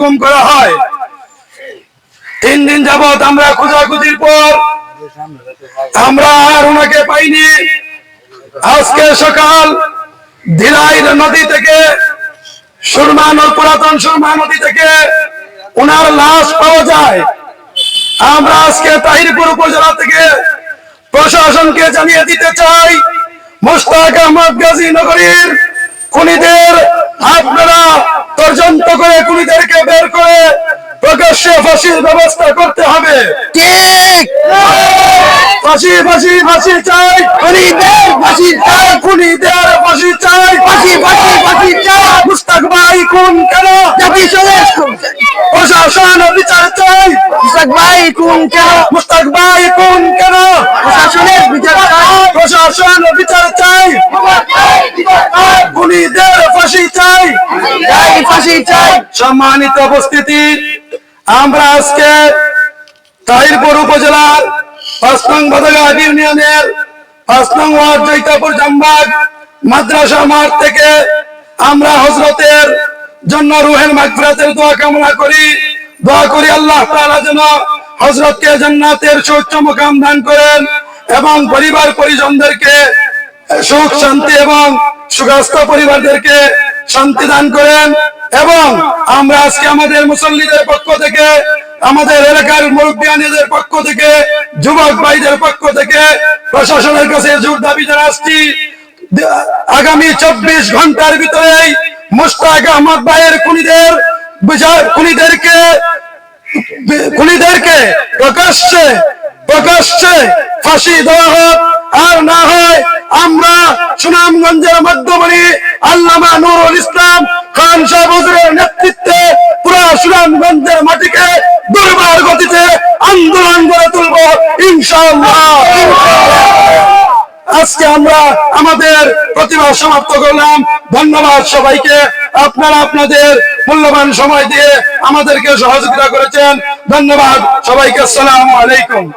গুম করা হয়। তিন দিন যাবত আমরা খোঁজাখুঁজির পর আমরা আর ওনাকে পাইনি। আজকে সকাল ধীরাই নদী থেকে সুরমা পুরাতন সুরমা নদী থেকে ওনার লাশ পাওয়া যায়। আমরা আজকে তাহিরপুর উপজেলা থেকে প্রশাসনকে জানিয়ে দিতে চাই মোস্তাক আহমদ গাজী নগরীর খুনিদের আপনারা তর্জন্ত করে খুনিদেরকে বের করে প্রকাশ্যে ফাঁসির ব্যবস্থা করতে হবে। ঠিক। ফাঁসি ফাঁসি ফাঁসি চাই। খুনিদের ফাঁসি চাই খুনিদের ফাঁসি চাই। ফাঁসি ফাঁসি ফাঁসি চাই। মুস্তাক ভাই কোন? কেন? জাতিসংঘের প্রশাসন বিচার চাই। ভাই কোন কেন? মুস্তাক ভাই কোন কেন? প্রশাসনের বিচার চাই। প্রশাসন বিচার চাই। খুনিদের ফাঁসি চাই ফাঁসি চাই। সম্মানিত উপস্থিতি আমরা আজকে তাহিরপুর উপজেলার পাঁচ নং বাদাঘাট ইউনিয়নের পাঁচ নং ওয়ার্ড জৈতাপুর জামবাগ মাদ্রাসা মাঠ থেকে আমরা হজরতের জন্য রুহের মাগফিরাতের দোয়া কামনা করি। দোয়া করি আল্লাহ তাআলা যেন হজরতকে জান্নাতের সুউচ্চ মুকাম দান করেন এবং পরিবার পরিজনদেরকে সুখ, শান্তি এবং সুগাস্ত পরিবারদেরকে শান্তি দান করেন এবং আমরা আজকে আমাদের মুসল্লিদের পক্ষ থেকে, আমাদের এলাকার মুরব্বিয়ানীদের পক্ষ থেকে, যুবক ভাইদের পক্ষ থেকে প্রশাসনের কাছে জোর দাবি জানাচ্ছি। আগামী চব্বিশ ঘণ্টার ভিতরে মুস্তাক আহমদ ভাইয়ের খুনিদের খুনিদেরকে খুনিদেরকে প্রকাশ্যে প্রকাশ্যে ফাঁসি দেওয়া হোক আর না হয় আমরা সুনামগঞ্জের মধ্যমণি আল্লামা নুরুল ইসলাম খান সাহেব হুজুরের নেতৃত্বে পুরো সুনামগঞ্জের মাটিকে দুর্বার গতিতে আন্দোলন গড়ে তুলব, ইনশাআল্লাহ। আজকে আমরা আমাদের প্রতিভা সমাপ্ত করলাম। ধন্যবাদ সবাইকে। আপনারা আপনাদের মূল্যবান সময় দিয়ে আমাদেরকে সহযোগিতা করেছেন। ধন্যবাদ সবাইকে। আসসালামু আলাইকুম।